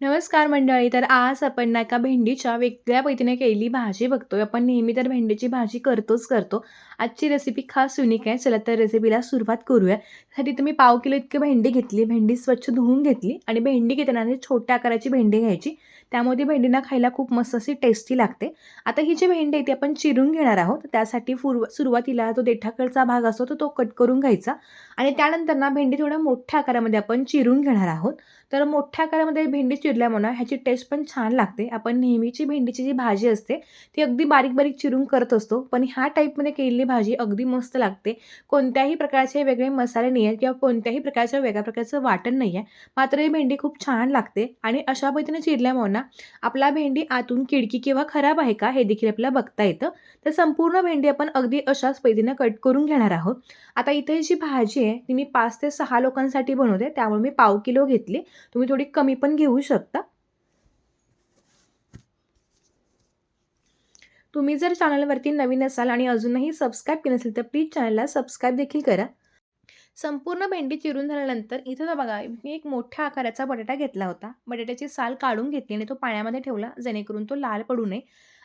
नमस्कार मंडळी. तर आज आपण ना एका भेंडीच्या वेगळ्या पद्धतीने केलेली भाजी बघतोय. आपण नेहमी तर भेंडीची भाजी करतोच करतो. आजची रेसिपी खास युनिक आहे. चला तर रेसिपीला सुरुवात करूया. त्यासाठी तुम्ही पाव किलो इतकी भेंडी घेतली. भेंडी स्वच्छ धुवून घेतली आणि भेंडी घेताना छोट्या आकाराची भेंडी घ्यायची. त्यामुळे ती भेंडीना खायला खूप मस्त अशी टेस्टी लागते. आता ही जी भेंडी आहे ती आपण चिरून घेणार आहोत. त्यासाठी पूर्व सुरुवातीला जो देठाकडचा भाग असतो तो तो कट करून घ्यायचा आणि त्यानंतर ना भेंडी थोड्या मोठ्या आकारामध्ये आपण चिरून घेणार आहोत. तर मोठ्या आकारामध्ये भेंडी चिरल्यामुळं ह्याची टेस्ट पण छान लागते. आपण नेहमीची भेंडीची जी भाजी असते ती अगदी बारीक-बारीक चिरून करत असतो. पण ह्या टाईपमध्ये केलेली भाजी अगदी मस्त लागते. कोणत्याही प्रकारचे वेगळे मसाले नाही आहेत किंवा कोणत्याही प्रकारचं वेगळ्या प्रकारचं वाटण नाही आहे. मात्र ही भेंडी खूप छान लागते आणि अशा पद्धतीने चिरल्यामुळं ना आपला भेंडी आतून किडकी किंवा खराब आहे का हे देखील आपल्याला बघता येतं. तर संपूर्ण भेंडी आपण अगदी अशाच पद्धतीनं कट करून घेणार आहोत. आता इथे जी भाजी आहे ती मी पाच ते सहा लोकांसाठी बनवते. त्यामुळे मी पाव किलो घेतली. तुम्ही थोडी कमी पण घेऊ शकता. तुम्ही जर चॅनलवरती नवीन असाल आणि अजूनही सबस्क्राईब केलं नसेल तर प्लीज चॅनलला सबस्क्राईब देखील करा. संपूर्ण भेंडी चिरून झाल्यानंतर इथं तर बघा मी एक मोठ्या आकाराचा बटाटा घेतला होता. बटाट्याची साल काढून घेतली आणि तो पाण्यामध्ये ठेवला जेणेकरून तो लाल पडू नये.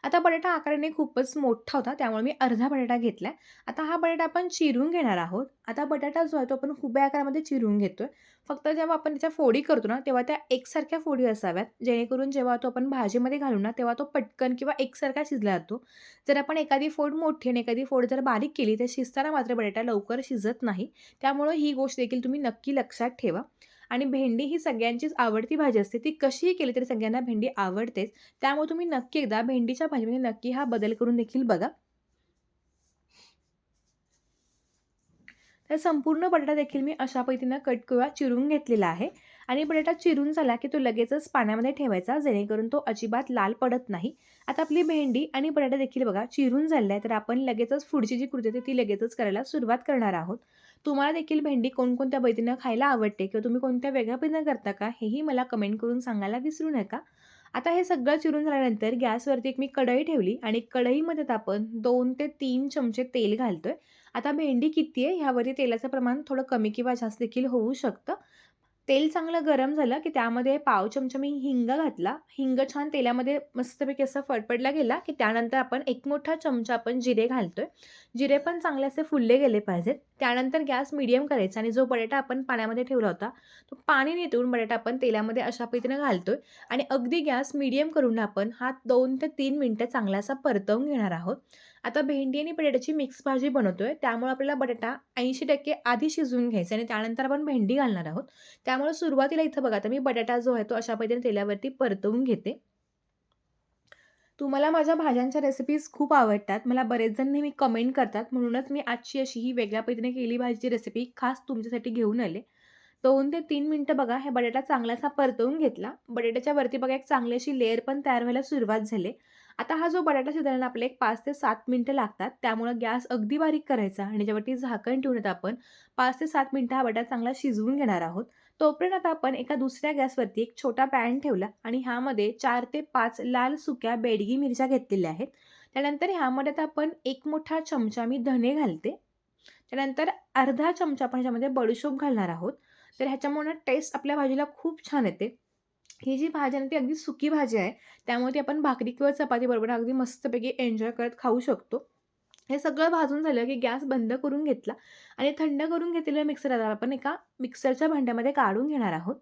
आता बटाटा आकाराने खूपच मोठा होता त्यामुळे मी अर्धा बटाटा घेतला आता हा बटाटा आपण चिरून घेणार आहोत. आता बटाटा जो आहे तो आपण उभ्या आकारामध्ये चिरून घेतोय. फक्त जेव्हा आपण त्याच्या फोडी करतो ना तेव्हा त्या एकसारख्या फोडी असाव्यात. जेणेकरून जेव्हा तो आपण भाजीमध्ये घालू ना तेव्हा तो पटकन किंवा एकसारखा शिजला जातो. जर आपण एखादी फोड मोठी आणि एखादी फोड जर बारीक केली तर शिजताना मात्र बटाटा लवकर शिजत नाही. त्यामुळं ही गोष्ट देखील तुम्ही नक्की लक्षात ठेवा. आणि भेंडी ही सगळ्यांचीच आवडती भाजी असते. ती कशीही केली तरी सगळ्यांना भेंडी आवडतेच. त्यामुळे तुम्ही नक्की एकदा भेंडीच्या भाजीमध्ये नक्की हा बदल करून देखील बघा. तर संपूर्ण बटाटा देखील मी अशा पद्धतीनं कट किंवा चिरून घेतलेला आहे आणि बटाटा चिरून झाला की तो लगेचच पाण्यामध्ये ठेवायचा जेणेकरून तो अजिबात लाल पडत नाही. आता आपली भेंडी आणि बटाटा देखील बघा चिरून झालेला आहे तर आपण लगेचच पुढची जी कृती ती लगेचच करायला सुरुवात करणार आहोत. तुम्हाला देखील भेंडी कोणकोणत्या पद्धतीनं खायला आवडते किंवा तुम्ही कोणत्या वेगळ्या पद्धतीनं करता का हेही मला कमेंट करून सांगायला विसरू नका. आता हे सगळं चिरून झाल्यानंतर गॅसवरती एक मी कढई ठेवली आणि कढईमध्ये आपण दोन ते तीन चमचे तेल घालतोय. आता भेंडी किती आहे ह्यावरती तेलाचं प्रमाण थोडं कमी किंवा जास्त देखील होऊ शकतं. तेल चांगलं गरम झालं की त्यामध्ये पाव चमचा मी हिंग घातला. हिंग छान तेलामध्ये मस्तपैकी असा फडफडला गेला की त्यानंतर आपण एक मोठा चमचा आपण जिरे घालतोय. जिरे पण चांगले असे फुलले गेले पाहिजेत. त्यानंतर गॅस मिडियम करायचा आणि जो बटाटा आपण पाण्यामध्ये ठेवला होता, तो पाणी नितळून बटाटा आपण तेलामध्ये अशा पद्धतीनं घालतोय आणि अगदी गॅस मिडियम करून आपण हा दोन ते तीन मिनटं चांगला असा परतवून घेणार आहोत. आता भेंडी आणि बटाट्याची मिक्स भाजी बनवतोय त्यामुळे आपल्याला बटाटा 80% आधी शिजवून घ्यायचा आणि त्यानंतर आपण भेंडी घालणार आहोत. त्यामुळे सुरुवातीला इथं बघा आता मी बटाटा जो आहे तो अशा पद्धतीने तेलावरती परतवून घेते. तुम्हाला माझ्या भाज्यांच्या रेसिपीज खूप आवडतात. मला बरेच जण नेहमी कमेंट करतात. म्हणूनच मी आजची अशी ही वेगळ्या पद्धतीने केली भाजीची रेसिपी खास तुमच्यासाठी घेऊन आले. दोन ते तीन मिनटं बघा हे बटाटा चांगलासा परतवून घेतला. बटाट्याच्या वरती बघा एक चांगली अशी लेअर पण तयार व्हायला सुरुवात झाली. आता हा जो बटाटा शिजायला आपले एक पाच ते सात मिनटं लागतात. त्यामुळं गॅस अगदी बारीक करायचा आणि त्याच्यावरती झाकण ठेवून आता आपण पाच ते सात मिनटं हा बटाटा चांगला शिजवून घेणार आहोत. तोपर्यंत आता आपण एका दुसऱ्या गॅसवरती एक छोटा पॅन ठेवला आणि ह्यामध्ये चार ते पाच लाल सुक्या बेडगी मिरच्या घेतलेल्या आहेत. त्यानंतर ह्यामध्ये आता आपण एक मोठा चमचा मी धने घालते. त्यानंतर अर्धा चमचा आपण ह्याच्यामध्ये बडीशोप घालणार आहोत. तर ह्याच्यामुळे टेस्ट आपल्या भाजीला खूप छान येते. ही जी भाजी आहे ना ती अगदी सुकी भाजी आहे. त्यामुळे ती आपण भाकरी किंवा चपाती बरोबर अगदी मस्तपैकी एन्जॉय करत खाऊ शकतो. हे सगळं भाजून झालं की गॅस बंद करून घेतला आणि थंड करून घेतलेलं मिक्सर आता आपण एका मिक्सरच्या भांड्यामध्ये काढून घेणार आहोत.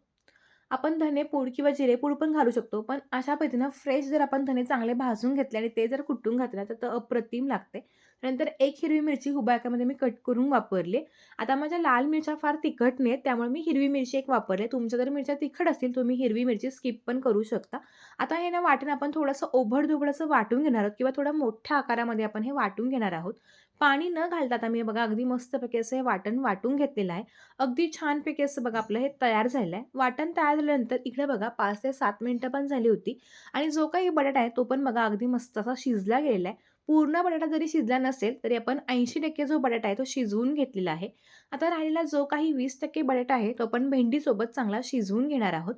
आपण धनेपूड किंवा जिरेपूड पण घालू शकतो. पण अशा पद्धतीनं फ्रेश जर आपण धने चांगले भाजून घेतले आणि ते जर कुटून घातलं तर अप्रतिम लागते. नंतर एक हिरवी मिरची उभ्या आकारामध्ये मी कट करून वापरले आता माझ्या लाल मिरच्या फार तिखट नाहीत त्यामुळे मी हिरवी मिरची एक वापरले तुमच्या जर मिरच्या तिखट असतील तुम्ही हिरवी मिरची स्किप पण करू शकता. आता हे ना वाटण आपण थोडंसं ओबड-धोबड वाटून घेणार आहोत किंवा थोड्या मोठ्या आकारामध्ये आपण हे वाटून घेणार आहोत. पाणी न घालता आता मी बघा अगदी मस्तपैकी असं हे वाटण वाटून घेतलेलं आहे. अगदी छानपैकी असं बघा आपलं हे तयार झालं आहे. वाटण तयार झाल्यानंतर इकडे बघा पाच ते सात मिनटं पण झाली होती आणि जो काही बटाटा आहे तो पण बघा अगदी मस्त असा शिजला गेलेला आहे. पूर्ण बटाटा जरी शिजला नसेल तरी आपण 80% जो बटाटा आहे तो शिजवून घेतलेला आहे. आता राहिलेला जो काही 20% बटाटा आहे तो आपण भेंडीसोबत चांगला शिजवून घेणार आहोत.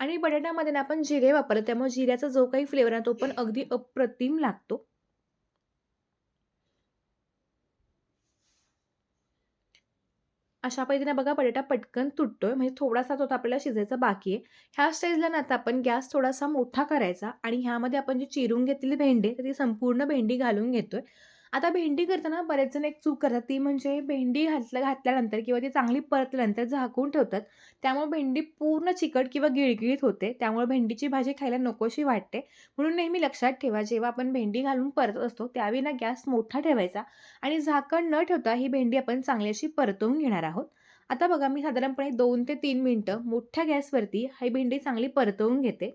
आणि बटाट्यामध्ये ना आपण जिरे वापरलं त्यामुळे जिऱ्याचा जो काही फ्लेवर आहे तो पण अगदी अप्रतिम लागतो. अशा पद्धतीने बघा बटाटा पटकन तुटतोय म्हणजे थोडासा तो आपल्याला शिजायचा बाकी आहे. ह्या स्टेजला ना आता आपण गॅस थोडासा मोठा करायचा आणि ह्यामध्ये आपण जी चिरून घेतलेली भेंडी आहे, तर ती संपूर्ण भेंडी घालून घेतोय. आता भेंडी करताना बरेच जण एक चूक करतात ती म्हणजे भेंडी घातल्या घातल्यानंतर किंवा ती चांगली परतल्यानंतर झाकून ठेवतात. त्यामुळे भेंडी पूर्ण चिकट किंवा गिळगिळीत होते. त्यामुळे भेंडीची भाजी खायला नकोशी वाटते. म्हणून नेहमी लक्षात ठेवा जेव्हा आपण भेंडी घालून परतत असतो त्यावेळी ना गॅस मोठा ठेवायचा आणि झाकण न ठेवता ही भेंडी आपण चांगली अशी परतवून घेणार आहोत. आता बघा मी साधारणपणे दोन ते तीन मिनटं मोठ्या गॅसवरती ही भेंडी चांगली परतवून घेते.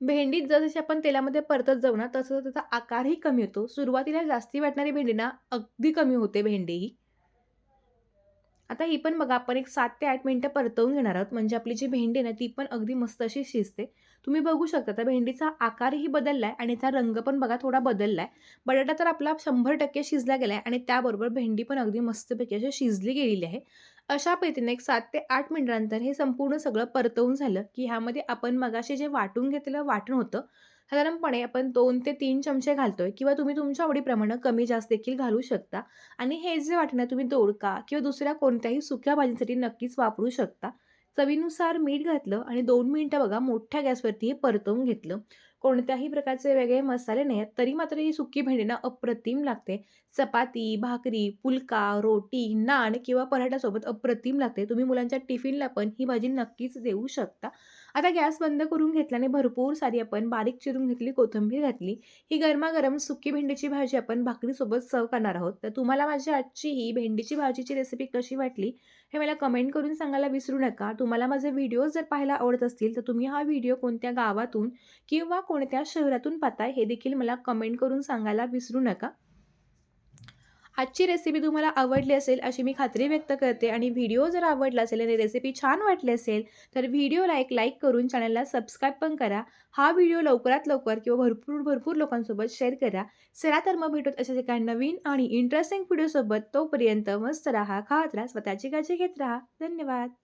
भेंडी जसजशी आपण तेलामध्ये परतत जाऊ ना, तसं त्याचा आकारही कमी होतो. सुरुवातीला जास्ती वाटणारी भेंडी ना, अगदी कमी होते भेंडी ही. आता ही पण बघा आपण एक सात ते आठ मिनिटं परतवून घेणार आहोत. म्हणजे आपली जी भेंडी आहे ना, ती पण अगदी मस्त अशी शिजते. तुम्ही बघू शकता त्या भेंडीचा आकारही बदलला आहे आणि त्या रंग पण बघा थोडा बदलला आहे बटाटा तर आपला 100% शिजला गेला आहे आणि त्याबरोबर भेंडी पण अगदी मस्तपैकी अशी शिजली गेलेली आहे. अशा पद्धतीने एक सात ते आठ मिनिटानंतर हे संपूर्ण सगळं परतवून झालं, की ह्यामध्ये आपण मगाशी जे वाटून घेतलेलं वाटण होतं, साधारणपणे आपण 2 ते 3 चमचे घालतोय किंवा तुम्ही तुमच्या आवडीप्रमाणे कमी जास्त देखील घालू शकता. आणि हे जे वाटणं तुम्ही दोडका किंवा दुसऱ्या कोणत्याही सुक्या भाजींसाठी नक्कीच वापरू शकता. चवीनुसार मीठ घातलं आणि 2 मिनिटं बघा मोठ्या गॅसवरती हे परतवून घेतलं. कोणत्याही प्रकारचे वेगळे मसाले नाही आहेत, तरी मात्र ही सुकी भेंडी ना अप्रतिम लागते. चपाती, भाकरी, पुलका, रोटी, नान किंवा पराठ्यासोबत अप्रतिम लागते. तुम्ही मुलांच्या टिफिनला पण ही भाजी नक्कीच देऊ शकता. आता गॅस बंद करून घेतल्याने भरपूर सारी आपण बारीक चिरून घेतली कोथिंबीर घातली. ही गरमागरम सुकी भेंडीची भाजी आपण भाकरीसोबत सर्व करणार आहोत. तर तुम्हाला माझी आजची ही भेंडीची भाजीची रेसिपी कशी वाटली, हे मला कमेंट करून सांगायला विसरू नका. तुम्हाला माझे व्हिडिओज जर पाहायला आवडत असतील, तर तुम्ही हा व्हिडिओ कोणत्या गावातून किंवा कोणत्या शहरातून पाहताय, हे देखील मला कमेंट करून सांगायला विसरू नका. आजची रेसिपी तुम्हाला आवडली असेल अशी मी खात्री व्यक्त करते आणि व्हिडिओ जर आवडला असेल आणि रेसिपी छान वाटली असेल तर व्हिडिओला एक लाईक करून चॅनलला सबस्क्राईब पण करा. हा व्हिडिओ लवकरात लवकर किंवा भरपूर भरपूर लोकांसोबत शेअर करा. चला तर मग भेटत अशा एका नवीन आणि इंटरेस्टिंग व्हिडिओसोबत तोपर्यंत मस्त राहा खात राहा स्वतःची काळजी घेत राहा. धन्यवाद.